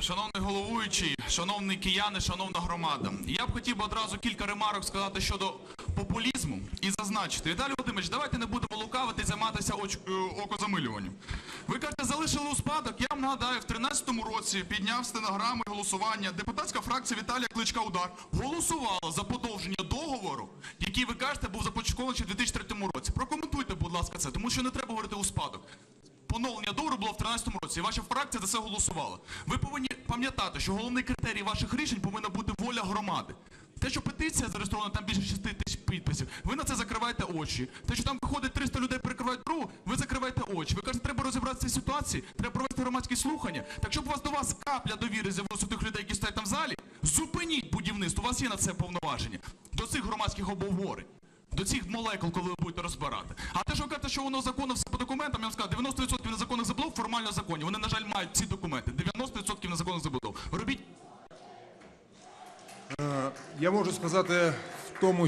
Шановний головуючий, шановні кияни, шановна громада, я б хотів би одразу кілька ремарок сказати щодо популізму і зазначити. Віталій Володимирович, давайте не будемо лукавити і займатися оч... е, окозамилюванням. Ви кажете, залишили у спадок. Я вам нагадаю, в 13-му році підняв стенограми голосування. Депутатська фракція Віталія Кличка Удар голосувала за подовження договору, який ви кажете був започаткований ще в 2003 році. Прокоментуйте, будь ласка, це, тому що не треба говорити у спадок. Поновлення договору було в 13-му році, і ваша фракція за це голосувала. Ви повинні пам'ятати, що головний критерій ваших рішень повинна бути воля громади. Те, що петиція зареєстрована, там більше 6 тисяч підписів, ви на це закриваєте очі. Те, що там виходить 300 людей, перекривають дорогу, ви закриваєте очі. Ви кажете, треба розібратися в ситуації, треба провести громадські слухання. Так щоб у вас до вас капля довіри з'явилася тих людей, які стоять там в залі, зупиніть будівництво. У вас є на це повноваження. До цих громадських обговорень. До цих молекул, коли ви будете розбирати. А те, що ви кажете, що воно законно все по документам, я вам скажу, 90% незаконних забудов формально законні. Вони, на жаль, мають ці документи. 90% незаконних забудов. Робіть Я можу сказати в тому,